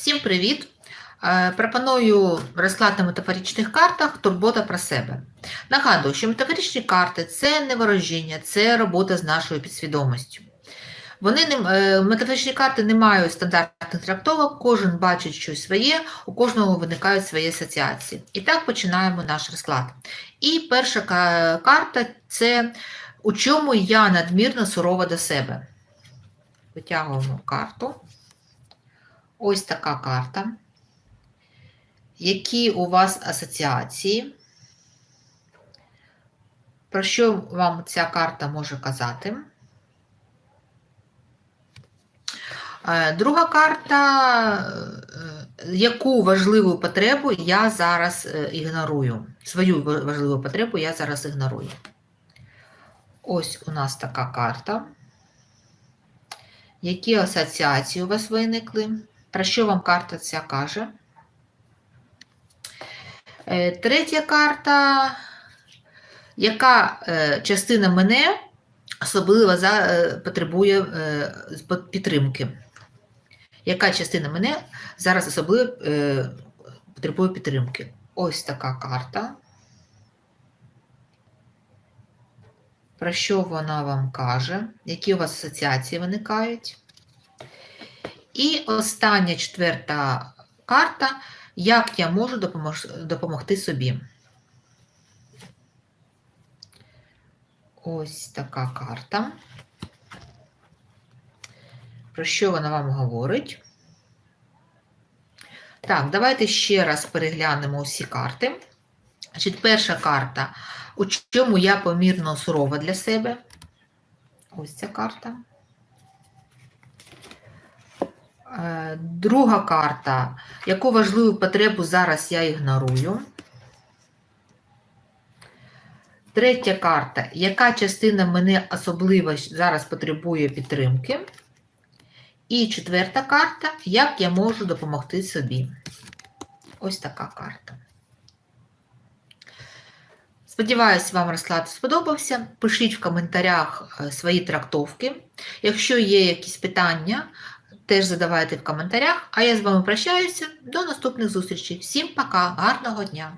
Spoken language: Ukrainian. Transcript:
Всім привіт! Е, Пропоную розклад на метафоричних картах Турбота про себе. Нагадую, що метафоричні карти це не ворожіння, це робота з нашою підсвідомістю. Вони не, е, метафоричні карти не мають стандартних трактовок, кожен бачить щось своє, у кожного виникають свої асоціації. І так починаємо наш розклад. І перша карта це у чому я надмірно сурова до себе. Витягуємо карту. Ось така карта. Які у вас асоціації? Про що вам ця карта може казати? Е, Друга карта, е, яку важливу потребу я зараз е, ігнорую. Свою важливу потребу я зараз ігнорую. Ось у нас така карта. Які асоціації у вас виникли? Про що вам карта ця каже? Е, Третя карта. Яка е, частина мене особливо е, потребує підтримки? Яка частина мене зараз особливо потребує підтримки? Ось така карта. Про що вона вам каже? Які у вас асоціації виникають? І остання четверта карта. Як я можу допомогти собі? Ось така карта. Про що вона вам говорить? Так, давайте ще раз переглянемо усі карти. Значить, перша карта. У чому я помірно сурова для себе? Ось ця карта. Друга карта. Яку важливу потребу зараз я ігнорую? Третя карта. Яка частина мене особливо зараз потребує підтримки? І четверта карта. Як я можу допомогти собі? Ось така карта. Сподіваюсь, вам розклад сподобався. Пишіть в коментарях е, свої трактовки. Якщо є якісь питання, теж задавайте в коментарях. А я з вами прощаюся. До наступних зустрічей. Всім пока, гарного дня!